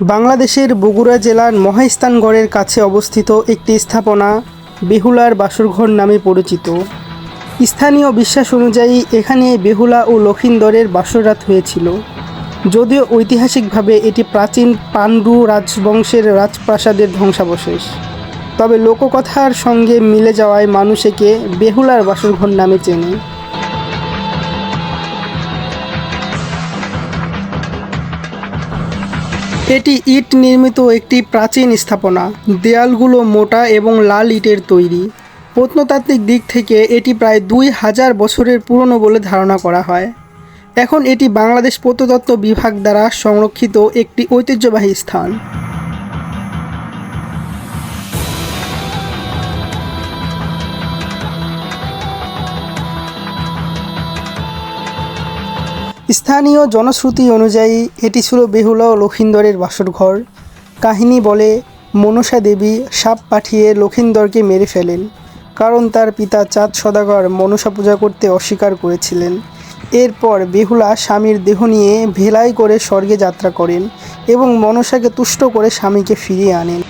বাংলাদেশের বগুড়া জেলার মহাস্থানগড়ের কাছে অবস্থিত একটি স্থাপনা বেহুলার বাসরঘর নামে পরিচিত। স্থানীয় বিশ্বাস অনুযায়ী এখানে বেহুলা ও লক্ষিন্দরের বাসরাত হয়েছিল। যদিও ঐতিহাসিকভাবে এটি প্রাচীন পাণ্ডু রাজবংশের রাজপ্রাসাদের ধ্বংসাবশেষ। তবে লোককথার সঙ্গে মিলে যাওয়ায় মানুষ একে বেহুলার বাসরঘর নামে চেনে। এটি ইট নির্মিত একটি প্রাচীন স্থাপনা। দেয়ালগুলো মোটা এবং লাল ইটের তৈরি। প্রত্নতাত্ত্বিক দিক থেকে এটি প্রায় দুই হাজার বছরের পুরনো বলে ধারণা করা হয়। এখন এটি বাংলাদেশ প্রত্নতত্ত্ব বিভাগ দ্বারা সংরক্ষিত একটি ঐতিহ্যবাহী স্থান। স্থানীয় জনশ্রুতি অনুযায়ী, এটি ছিল বেহুলা ও লক্ষিন্দরের বাসরঘর। কাহিনী বলে, মনসা দেবী সাপ পাঠিয়ে লক্ষিন্দরকে মেরে ফেলেন, কারণ তার পিতা চাঁদ সদাগর মনসা পূজা করতে অস্বীকার করেছিলেন। এরপর বেহুলা স্বামীর দেহ নিয়ে ভেলাই করে স্বর্গে যাত্রা করেন এবং মনসাকে তুষ্ট করে স্বামীকে ফিরিয়ে আনেন।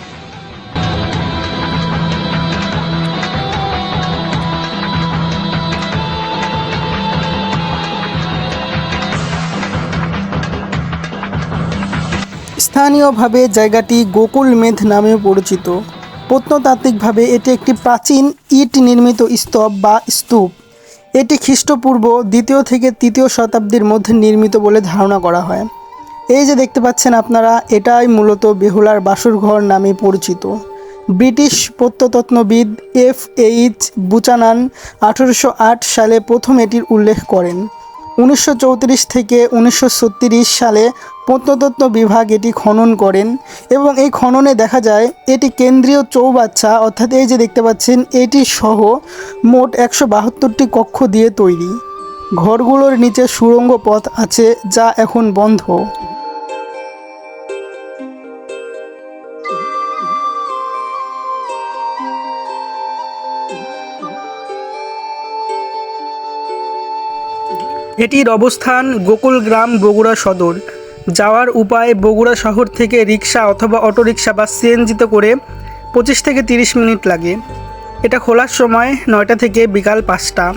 স্থানীয়ভাবে জায়গাটি গোকুল মেধ নামেও পরিচিত। প্রত্নতাত্ত্বিকভাবে এটি একটি প্রাচীন ইট নির্মিত স্তব বা স্তূপ। এটি খ্রিস্টপূর্ব দ্বিতীয় থেকে তৃতীয় শতাব্দীর মধ্যে নির্মিত বলে ধারণা করা হয়। এই যে দেখতে পাচ্ছেন আপনারা, এটাই মূলত বেহুলার বাসরঘর নামে পরিচিত। ব্রিটিশ প্রত্নতত্ত্ববিদ এফ এইচ বুচানান আঠেরোশো আট সালে প্রথম এটির উল্লেখ করেন। উনিশশো চৌত্রিশ থেকে উনিশশো সালে প্রত্নতত্ত্ব বিভাগ এটি খনন করেন এবং এই খননে দেখা যায় এটি কেন্দ্রীয় চৌবাচ্চা, অর্থাৎ এই যে দেখতে পাচ্ছেন এটি সহ মোট একশো বাহাত্তরটি কক্ষ দিয়ে তৈরি। ঘরগুলোর নিচে সুড়ঙ্গ পথ আছে যা এখন বন্ধ। এটির অবস্থান গোকুলগ্রাম বগুড়া সদর। যাওয়ার উপায় বগুড়া শহর থেকে রিক্সা অথবা অটোরিক্সা বা সিএনজিতে করে পঁচিশ থেকে তিরিশ মিনিট লাগে। এটা খোলার সময় নয়টা থেকে বিকাল পাঁচটা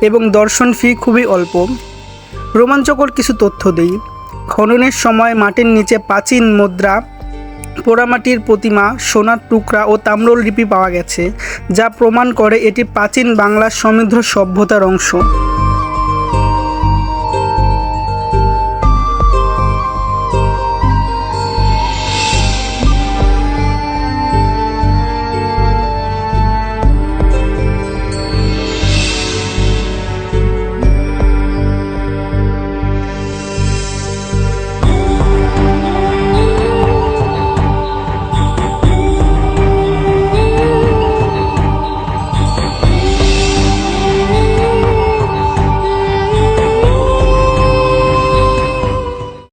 এবং দর্শন ফি খুবই অল্প। রোমাঞ্চকর কিছু তথ্য দিই। খননের সময় মাটির নিচে প্রাচীন মুদ্রা, পোড়ামাটির প্রতিমা, সোনার টুকরা ও তাম্রলিপি পাওয়া গেছে, যা প্রমাণ করে এটি প্রাচীন বাংলার সমৃদ্ধ সভ্যতার অংশ।